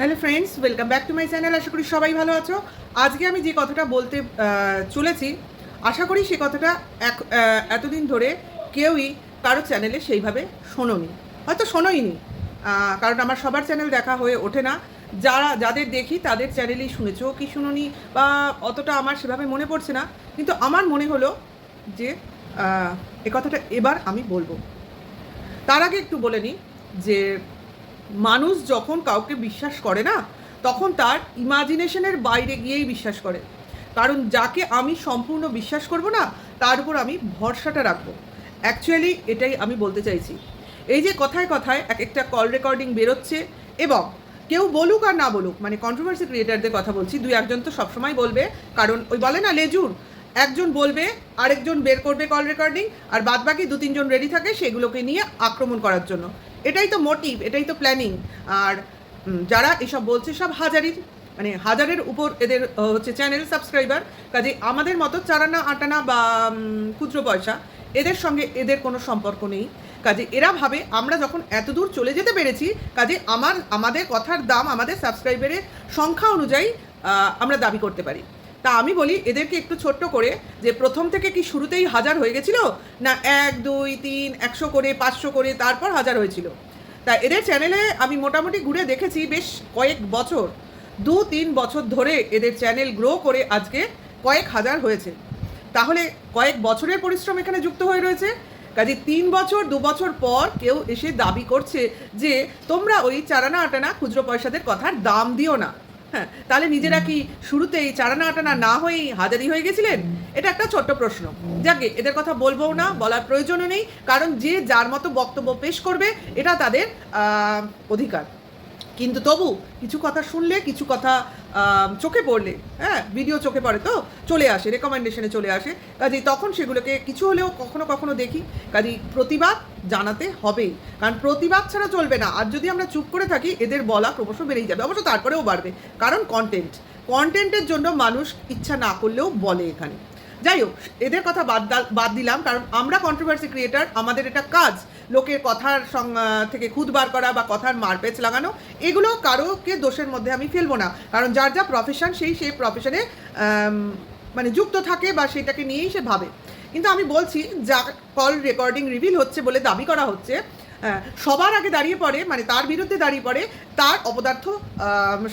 Hello friends welcome back to my channel আশা করি সবাই ভালো আছো। আজকে আমি যে কথাটা বলতে চলেছি, আশা করি সে কথাটা এক এতদিন ধরে কেউই কারও চ্যানেলে সেইভাবে শোনোনি। হয়তো শোনোইনি। কারণ আমার সবার চ্যানেল দেখা হয়ে ওঠে না। যারা, যাদের দেখি তাদের চ্যানেলেই শুনেছো। কি শুনোনি বা অতটা আমার সেভাবে মনে পড়ছে না। কিন্তু আমার মনে হলো যে এ কথাটা এবার আমি বলব। তার আগে একটু বলে নিই যে মানুষ যখন কাউকে বিশ্বাস করে না, তখন তার ইমাজিনেশনের বাইরে গিয়েই বিশ্বাস করে। কারণ যাকে আমি সম্পূর্ণ বিশ্বাস করব না, তার উপর আমি ভরসাটা রাখব। অ্যাকচুয়ালি এটাই আমি বলতে চাইছি। এই যে কথায় কথায় এক একটা কল রেকর্ডিং বেরোচ্ছে এবং কেউ বলুক আর না বলুক মানে কন্ট্রোভার্সি ক্রিয়েটারদের কথা বলছি, দুই একজন তো সবসময় বলবে, কারণ ওই বলে না লেজুর, একজন বলবে, আরেকজন বের করবে কল রেকর্ডিং আর বাদ বাকি দু তিনজন রেডি থাকে সেগুলোকে নিয়ে আক্রমণ করার জন্য। এটাই তো মোটিভ এটাই তো প্ল্যানিং আর যারা এসব বলছে সব হাজারির মানে হাজারের উপর এদের হচ্ছে চ্যানেল সাবস্ক্রাইবার কাজে আমাদের মতো চারানা, আটানা বা ক্ষুদ্র পয়সা, এদের সঙ্গে এদের কোনো সম্পর্ক নেই। কাজে এরা ভাবে আমরা যখন এত দূর চলে যেতে পেরেছি, কাজে আমার, আমাদের কথার দাম, আমাদের সাবস্ক্রাইবারের সংখ্যা অনুযায়ী আমরা দাবি করতে পারি। তা আমি বলি, এদেরকে একটু ছোট্ট করে, যে প্রথম থেকে কি শুরুতেই হাজার হয়ে গেছিল? না, এক, দুই, তিন, একশো করে, পাঁচশো করে, তারপর হাজার হয়েছিল। তা এদের চ্যানেলে আমি মোটামুটি ঘুরে দেখেছি বেশ কয়েক বছর। দু, তিন বছর ধরে এদের চ্যানেল গ্রো করে আজকে কয়েক হাজার হয়েছে। তাহলে কয়েক বছরের পরিশ্রম এখানে যুক্ত হয়ে রয়েছে। কাজে তিন বছর, দু বছর পর কেউ এসে দাবি করছে যে তোমরা ওই চারানা আটানা খুচরো পয়সাদের কথার দাম দিও না। হ্যাঁ তাহলে নিজেরা কি শুরুতেই চারানা আটানা না হয়েই হাজারি হয়ে গেছিলেন? এটা একটা ছোট্ট প্রশ্ন। যাকে এদের কথা বলব না, বলার প্রয়োজনও নেই, কারণ যে যার মতো বক্তব্য পেশ করবে, এটা তাদের অধিকার। কিন্তু তবু কিছু কথা শুনলে, কিছু কথা চোখে পড়লে হ্যাঁ ভিডিও চোখে পড়ে তো, চলে আসে রেকমেন্ডেশনে চলে আসে। কাজেই তখন সেগুলোকে কিছু হলেও কখনো কখনো দেখি। কাজেই প্রতিবাদ জানাতে হবেই। কারণ প্রতিবাদ ছাড়া চলবে না। আর যদি আমরা চুপ করে থাকি, এদের বলা ক্রমশ বেড়েই যাবে। অবশ্য তারপরেও বাড়বে। কারণ কন্টেন্ট কন্টেন্টের জন্য মানুষ ইচ্ছা না করলেও বলে এখানে। যাই হোক এদের কথা বাদ বাদ দিলাম, কারণ আমরা কন্ট্রোভার্সি ক্রিয়েটার আমাদের এটা কাজ। লোকের কথার থেকে খুদ বার করা বা কথার মারপেচ লাগানো, এগুলো কারোকে দোষের মধ্যে আমি ফেলব না। কারণ যার যা প্রফেশন সেই সেই প্রফেশনে মানে যুক্ত থাকে বা সেটাকে নিয়েই সে ভাবে। কিন্তু আমি বলছি, যা কল রেকর্ডিং রিভিল হচ্ছে বলে দাবি করা হচ্ছে সবার আগে দাঁড়িয়ে পড়ে মানে তার বিরুদ্ধে দাঁড়িয়ে পড়ে তার অপদার্থ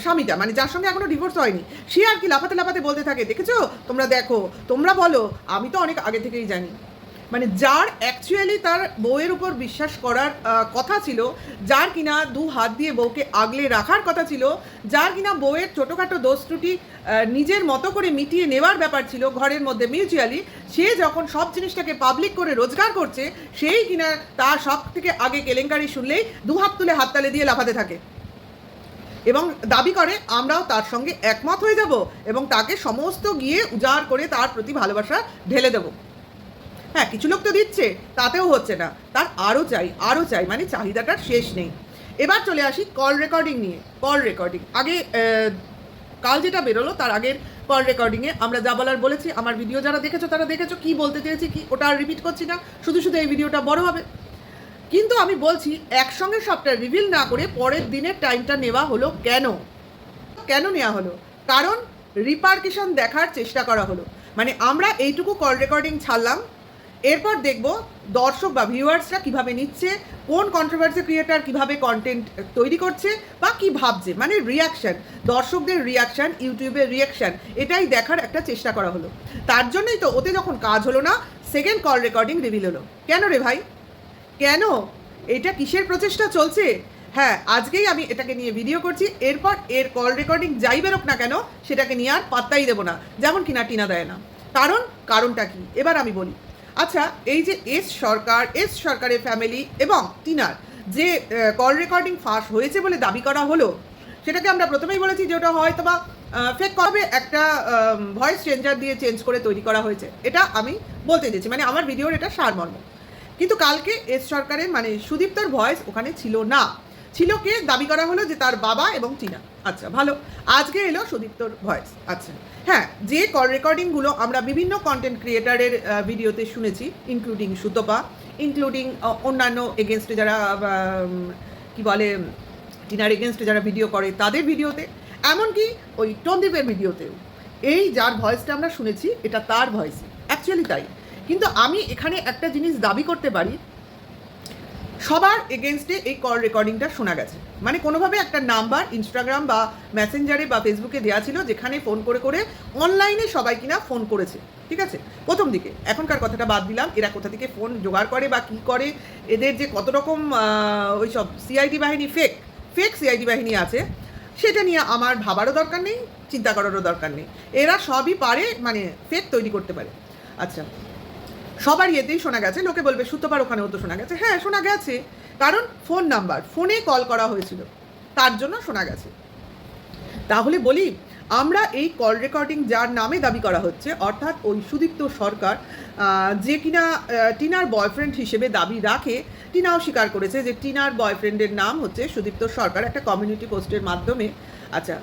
স্বামীটা মানে যার সঙ্গে এখনও ডিভোর্স হয়নি। সে আর কি লাফাতে লাফাতে বলতে থাকে, দেখেছ? তোমরা দেখো, তোমরা বলো, আমি তো অনেক আগে থেকেই জানি। মানে যার অ্যাকচুয়ালি তার বউয়ের উপর বিশ্বাস করার কথা ছিল, যার কিনা দু হাত দিয়ে বউকে আগলে রাখার কথা ছিল, যার কিনা বউয়ের ছোটোখাটো দোষ ত্রুটি নিজের মতো করে মিটিয়ে নেওয়ার ব্যাপার ছিল ঘরের মধ্যে মিউচুয়ালি সে যখন সব জিনিসটাকে পাবলিক করে রোজগার করছে, সেই কিনা তার সব থেকে আগে কেলেঙ্কারি শুনলেই দু হাত তুলে হাততালে দিয়ে লাফাতে থাকে। এবং দাবি করে, আমরাও তার সঙ্গে একমত হয়ে যাব এবং তাকে সমস্ত গিয়ে উজাড় করে তার প্রতি ভালোবাসা ঢেলে দেবো। হ্যাঁ কিছু লোক তো দিচ্ছে, তাতেও হচ্ছে না। তার আরও চাই আরও চাই মানে চাহিদাটার শেষ নেই। এবার চলে আসি কল রেকর্ডিং নিয়ে। কল রেকর্ডিং আগে কাল যেটা বেরোলো, তার আগের কল রেকর্ডিংয়ে আমরা যা বলার বলেছি, আমার ভিডিও যারা দেখেছ, তারা দেখেছ, কি বলতে চেয়েছি, কি, ওটা আর রিপিট করছি না। শুধু শুধু এই ভিডিওটা বড় হবে। কিন্তু আমি বলছি, একসঙ্গে সবটা রিভিল না করে পরের দিনের টাইমটা নেওয়া হলো কেন? কেন নেওয়া হলো? কারণ রিপার্কেশন দেখার চেষ্টা করা হলো। মানে আমরা এইটুকু কল রেকর্ডিং ছাড়লাম এরপর দেখব দর্শক বা ভিউয়ার্সরা কীভাবে নিচ্ছে, কোন কন্ট্রোভার্সি ক্রিয়েটার কীভাবে কন্টেন্ট তৈরি করছে বা কি ভাবছে মানে রিয়াকশন দর্শকদের রিয়াকশন ইউটিউবের রিয়াকশন এটাই দেখার একটা চেষ্টা করা হলো। তার জন্যই তো ওতে যখন কাজ হলো না সেকেন্ড কল রেকর্ডিং রিভিল হলো। কেন রে ভাই? কেন? এটা কিসের প্রচেষ্টা চলছে? হ্যাঁ আজকেই আমি এটাকে নিয়ে ভিডিও করছি। এরপর এর কল রেকর্ডিং যাই বেরোক না কেন, সেটাকে নিয়ে আর পাত্তাই দেবো না, যেমন কিনা টিনা দেয় না। কারণ, কারণটা কি? এবার আমি বলি। আচ্ছা এই যে এস সরকার, এস সরকারের ফ্যামিলি এবং টিনার যে কল রেকর্ডিং ফাঁস হয়েছে বলে দাবি করা হলো, সেটাকে আমরা প্রথমেই বলেছি যে ওটা হয়তো বা ফেক কবে একটা ভয়েস চেঞ্জার দিয়ে চেঞ্জ করে তৈরি করা হয়েছে। এটা আমি বলতে দিয়েছি মানে আমার ভিডিওর এটা সারমর্ম। কিন্তু কালকে এস সরকারের মানে সুদীপ্তর ভয়েস ওখানে ছিল না। ছিল কে? দাবি করা হলো যে তার বাবা এবং টিনা। আচ্ছা ভালো। আজকে এলো সুদীপ্তর ভয়েস। আচ্ছা হ্যাঁ যে কল রেকর্ডিংগুলো আমরা বিভিন্ন কন্টেন্ট ক্রিয়েটারের ভিডিওতে শুনেছি ইনক্লুডিং সুতপা ইনক্লুডিং অন্যান্য এগেনস্টে যারা কি বলে টিনার এগেনস্টে যারা ভিডিও করে, তাদের ভিডিওতে এমনকি ওই টন্দীপের ভিডিওতেও এই যার ভয়েসটা আমরা শুনেছি, এটা তার ভয়েস অ্যাকচুয়ালি তাই। কিন্তু আমি এখানে একটা জিনিস দাবি করতে পারি সবার এগেনস্টে এই কল রেকর্ডিংটা শোনা গেছে। মানে কোনোভাবে একটা নাম্বার ইনস্টাগ্রাম বা মেসেঞ্জারে বা ফেসবুকে দেওয়া ছিল যেখানে ফোন করে করে অনলাইনে সবাই কিনা ফোন করেছে। ঠিক আছে? প্রথম দিকে, এখনকার কথাটা বাদ দিলাম। এরা কোথা থেকে ফোন জোগাড় করে বা কী করে, এদের যে কত রকম ওই সব সিআইডি বাহিনী ফেক ফেক সিআইডি বাহিনী আছে, সেটা নিয়ে আমার ভাবারও দরকার নেই, চিন্তা করারও দরকার নেই। এরা সবই পারে মানে ফেক তৈরি করতে পারে। আচ্ছা সবার ইয়েতেই শোনা গেছে। লোকে বলবে সুতোপার ওখানেও তো শোনা গেছে। হ্যাঁ শোনা গেছে। কারণ ফোন নাম্বার, ফোনে কল করা হয়েছিল। তার জন্য শোনা গেছে। তাহলে বলি, আমরা এই কল রেকর্ডিং যার নামে দাবি করা হচ্ছে, অর্থাৎ ওই সুদীপ্ত সরকার যে কিনা টিনার বয়ফ্রেন্ড হিসেবে দাবি রাখে, টিনাও স্বীকার করেছে যে টিনার বয়ফ্রেন্ডের নাম হচ্ছে সুদীপ্ত সরকার, একটা কমিউনিটি পোস্টের মাধ্যমে। আচ্ছা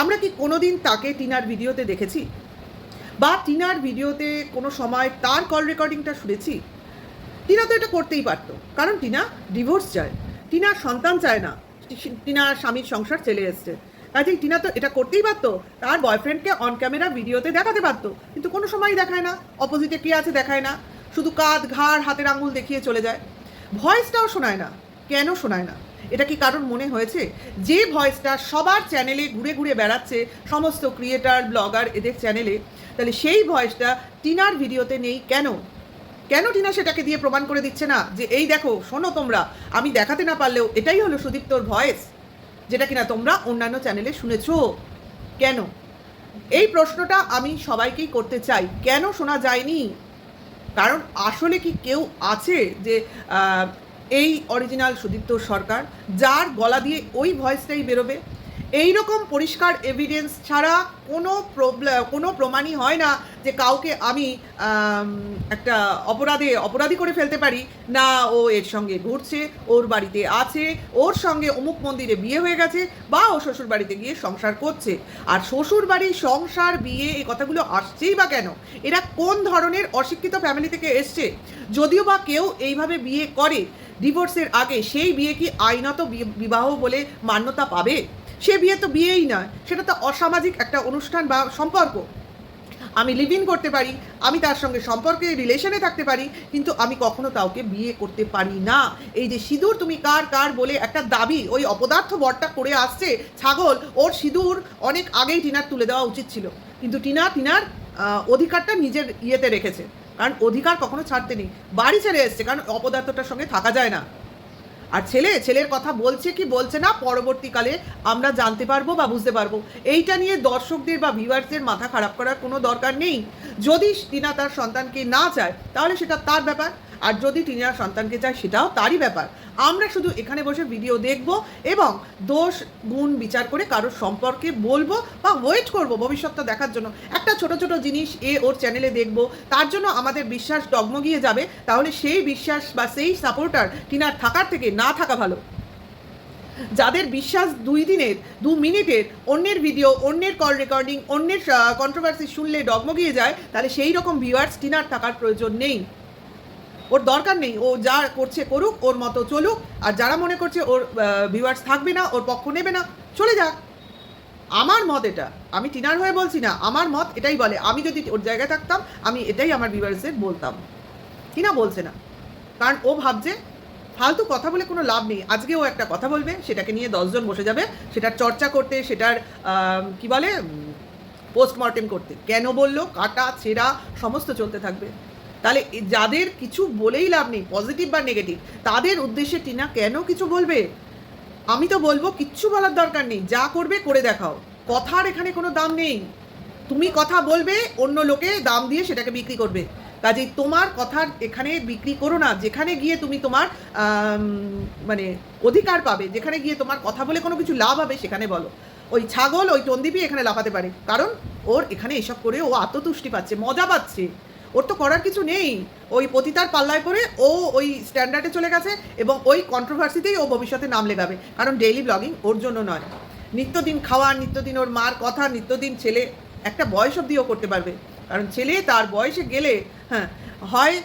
আমরা কি কোনোদিন তাকে টিনার ভিডিওতে দেখেছি? বা টিনার ভিডিওতে কোনো সময় তার কল রেকর্ডিংটা শুনেছি? টিনা তো এটা করতেই পারতো। কারণ টিনা ডিভোর্স চায়। টিনার সন্তান চায় না। টিনার স্বামীর সংসার চলে এসছে। কাজেই টিনা তো এটা করতেই পারতো। তার বয়ফ্রেন্ডকে অন ক্যামেরা ভিডিওতে দেখাতে পারতো। কিন্তু কোনো সময়ই দেখায় না। অপোজিটে কে আছে দেখায় না। শুধু কাঁধ, ঘাড়, হাতের আঙুল দেখিয়ে চলে যায়। ভয়েসটাও শোনায় না। কেন শোনায় না। এটা কি কারোর মনে হয়েছে? যে ভয়েসটা সবার চ্যানেলে ঘুরে ঘুরে বেড়াচ্ছে, সমস্ত ক্রিয়েটার ব্লগার এদের চ্যানেলে, তাহলে সেই ভয়েসটা টিনার ভিডিওতে নেই কেন? কেন টিনা সেটাকে দিয়ে প্রমাণ করে দিচ্ছে না? যে এই দেখো, শোনো তোমরা, আমি দেখাতে না পারলেও এটাই হলো সুদীপ্তর ভয়েস, যেটা কিনা তোমরা অন্যান্য চ্যানেলে শুনেছো। কেন? এই প্রশ্নটা আমি সবাইকেই করতে চাই। কেন শোনা যায়নি? কারণ আসলে কি কেউ আছে যে এই অরিজিনাল সুদীপ্ত সরকার যার গলা দিয়ে ওই ভয়েসটাই বেরোবে এই রকম পরিষ্কার এভিডেন্স ছাড়া কোনো প্রবলেম কোনো প্রমাণই হয় না যে কাউকে আমি একটা অপরাধে, অপরাধী করে ফেলতে পারি। না, ও এর সঙ্গে ঘুরছে, ওর বাড়িতে আছে, ওর সঙ্গে অমুক মন্দিরে বিয়ে হয়ে গেছে বা ও শ্বশুর বাড়িতে গিয়ে সংসার করছে। আর শ্বশুর বাড়ি সংসার, বিয়ে এই কথাগুলো আসছেই বা কেন? এরা কোন ধরনের অশিক্ষিত ফ্যামিলি থেকে এসছে? যদিও বা কেউ এইভাবে বিয়ে করে ডিভোর্সের আগে সেই বিয়ে কি আইনত বিবাহ বলে মান্যতা পাবে? সে বিয়ে তো বিয়েই নয়, সেটা তো অসামাজিক একটা অনুষ্ঠান বা সম্পর্ক। আমি লিভ ইন করতে পারি, আমি তার সঙ্গে সম্পর্কে রিলেশনে থাকতে পারি, কিন্তু আমি কখনো কাউকে বিয়ে করতে পারি না। এই যে সিঁদুর তুমি কার কার বলে একটা দাবি, ওই অপদার্থ বরটা করে আসছে, ছাগল, ওর সিঁদুর অনেক আগেই টিনার তুলে দেওয়া উচিত ছিল। কিন্তু টিনা, টিনার অধিকারটা নিজের ইয়েতে রেখেছে। কারণ অধিকার কখনো ছাড়তে নেই, বাড়ি ছেড়ে এসছে, কারণ অপদার্থটার সঙ্গে থাকা যায় না। আর ছেলে, ছেলের কথা বলছে কি বলছে না, পরবর্তীকালে আমরা জানতে পারব বা বুঝতে পারব। এইটা নিয়ে দর্শকদের বা ভিউয়ার্সদের মাথা খারাপ করার কোনো দরকার নেই। যদি টিনা তার সন্তানকে না চায়, তাহলে সেটা তার ব্যাপার। আর যদি টিনা সন্তানকে চায় সেটাও তারই ব্যাপার। আমরা শুধু এখানে বসে ভিডিও দেখব এবং দোষ, গুণ বিচার করে কারোর সম্পর্কে বলব বা ওয়েট করব ভবিষ্যৎটা দেখার জন্য। একটা ছোট ছোট জিনিস এ ওর চ্যানেলে দেখব। তার জন্য আমাদের বিশ্বাস ডগমগিয়ে যাবে। তাহলে সেই বিশ্বাস বা সেই সাপোর্টার টিনার থাকার থেকে না থাকা ভালো। যাদের বিশ্বাস দুই দিনের, দু মিনিটের, অন্যের ভিডিও অন্যের কল রেকর্ডিং অন্যের কন্ট্রোভার্সি শুনলে ডগমগিয়ে যায়, তাহলে সেই রকম ভিউয়ার্স টিনার থাকার প্রয়োজন নেই। ওর দরকার নেই। ও যা করছে করুক, ওর মতো চলুক। আর যারা মনে করছে ওর ভিউয়ার্স থাকবে না, ওর পক্ষ নেবে না, চলে যাক। আমার মত এটা। আমি টিনার হয়ে বলছি না, আমার মত এটাই বলে। আমি যদি ওর জায়গায় থাকতাম, আমি এটাই আমার ভিউয়ার্সদের বলতাম। টিনা বলছে না। কারণ ও ভাবছে, ফালতু কথা বলে কোনো লাভ নেই। আজকে ও একটা কথা বলবে, সেটাকে নিয়ে দশজন বসে যাবে, সেটার চর্চা করতে, সেটার কি বলে পোস্টমর্টেম করতে। কেন বলল? কাটা, ছেঁড়া, সমস্ত চলতে থাকবে। তাহলে যাদের কিছু বলেই লাভ নেই পজিটিভ বা নেগেটিভ তাদের উদ্দেশ্যে টিনা কেন কিছু বলবে? আমি তো বলব কিচ্ছু বলার দরকার নেই, যা করবে করে দেখাও। কথার এখানে কোনো দাম নেই। তুমি কথা বলবে, অন্য লোকে দাম দিয়ে সেটাকে বিক্রি করবে। কাজেই তোমার কথার এখানে বিক্রি করো না, যেখানে গিয়ে তুমি তোমার মানে অধিকার পাবে, যেখানে গিয়ে তোমার কথা বলে কোনো কিছু লাভ হবে সেখানে বলো। ওই ছাগল, ওই টন্দিপি এখানে লাফাতে পারে। কারণ ওর এখানে এসব করে ও আত্মতুষ্টি পাচ্ছে, মজা পাচ্ছে। ওর তো করার কিছু নেই। ওই পতিতার পাল্লায় পড়ে ও ওই স্ট্যান্ডার্ডে চলে গেছে এবং ওই কন্ট্রোভার্সিতেই ও ভবিষ্যতে নাম লেগাবে। কারণ ডেইলি ব্লগিং ওর জন্য নয়। নিত্যদিন খাওয়া, নিত্যদিন ওর মার কথা, নিত্যদিন ছেলে, একটা বয়স অবধি ও করতে পারবে। কারণ ছেলে তার বয়সে গেলে হ্যাঁ হয়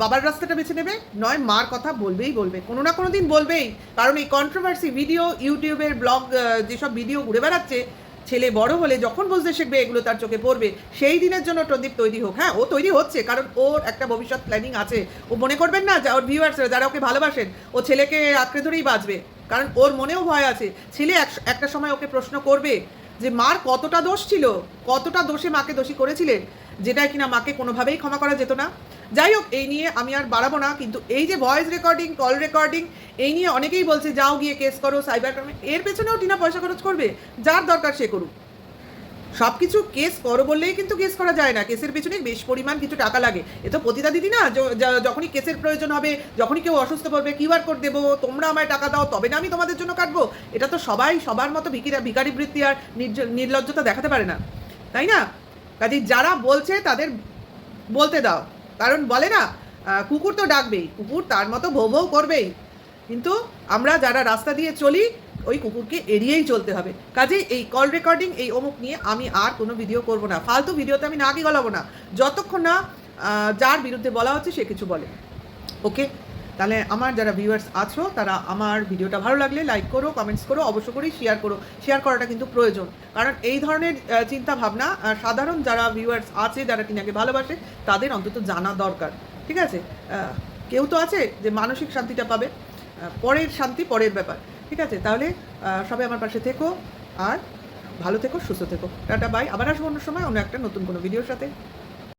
বাবার রাস্তাটা বেছে নেবে, নয় মার কথা বলবেই বলবে। কোনো না কোনো দিন বলবেই। কারণ এই কন্ট্রোভার্সি ভিডিও ইউটিউবের ব্লগ যেসব ভিডিও ঘুরে বেড়াচ্ছে ছেলে বড় হলে যখন বুঝতে শিখবে এগুলো তার চোখে পড়বে, সেই দিনের জন্য প্রদীপ তৈরি হোক। হ্যাঁ ও তৈরি হচ্ছে, কারণ ওর একটা ভবিষ্যৎ প্ল্যানিং আছে। ও মনে করবেন না যা, ওর ভিউয়ার্সরা যারা ওকে ভালোবাসেন, ও ছেলেকে আঁকড়ে ধরেই বাঁচবে। কারণ ওর মনেও ভয় আছে, ছেলে এক- একটা সময় ওকে প্রশ্ন করবে যে, মার কতটা দোষ ছিল? কতটা দোষে মাকে দোষী করেছিলেন? যেটা কিনা মাকে কোনোভাবেই ক্ষমা করা যেত না। যাই হোক, এই নিয়ে আমি আর বাড়াবো না, কিন্তু এই যে ভয়েস রেকর্ডিং কল রেকর্ডিং এই নিয়ে অনেকেই বলছে, যাও গিয়ে কেস করো সাইবার ক্রাইমে এর পেছনেও টিনা পয়সা খরচ করবে, যার দরকার সে করুক। সব কিছু কেস করো বললেই কিন্তু কেস করা যায় না কেসের পেছনে বেশ পরিমাণ কিছু টাকা লাগে। এ তো প্রতিটা দিদি না যখনই কেসের প্রয়োজন হবে, যখনই কেউ অসুস্থ পড়বে কিউআর কোড দেবো, তোমরা আমায় টাকা দাও, তবে না আমি তোমাদের জন্য কাটবো। এটা তো সবাই, সবার মতো ভিকিরা ভিকারি বৃত্তি আর নির্লজ্জতা দেখাতে পারে না। তাই না? কাজে যারা বলছে তাদের বলতে দাও। কারণ বলে না কুকুর তো ডাকবেই, কুকুর তার মতো ভৌ ভৌ করবেই। কিন্তু আমরা যারা রাস্তা দিয়ে চলি, ওই কুকুরকে এড়িয়েই চলতে হবে। কাজেই এই কল রেকর্ডিং এই অমুক নিয়ে আমি আর কোনো ভিডিও করব না। ফালতু ভিডিওতে আমি নাকি গলাবো না। যতক্ষণ না যার বিরুদ্ধে বলা হচ্ছে সে কিছু বলে। ওকে তাহলে আমার যারা ভিউয়ার্স আছো, তারা আমার ভিডিওটা ভালো লাগলে লাইক করো কমেন্টস করো, অবশ্য করেই শেয়ার করো। শেয়ার করাটা কিন্তু প্রয়োজন। কারণ এই ধরনের চিন্তা ভাবনা সাধারণ যারা ভিউয়ার্স আছে, যারা টিনাকে ভালোবাসে, তাদের অন্তত জানা দরকার। ঠিক আছে? কেউ তো আছে যে মানসিক শান্তিটা পাবে। পরের শান্তি পরের ব্যাপার। ঠিক আছে? তাহলে সবাই আমার পাশে থেকো আর ভালো থেকো, সুস্থ থেকো। টাটা বাই আবার আসব অন্য সময় অন্য একটা নতুন কোনো ভিডিওর সাথে।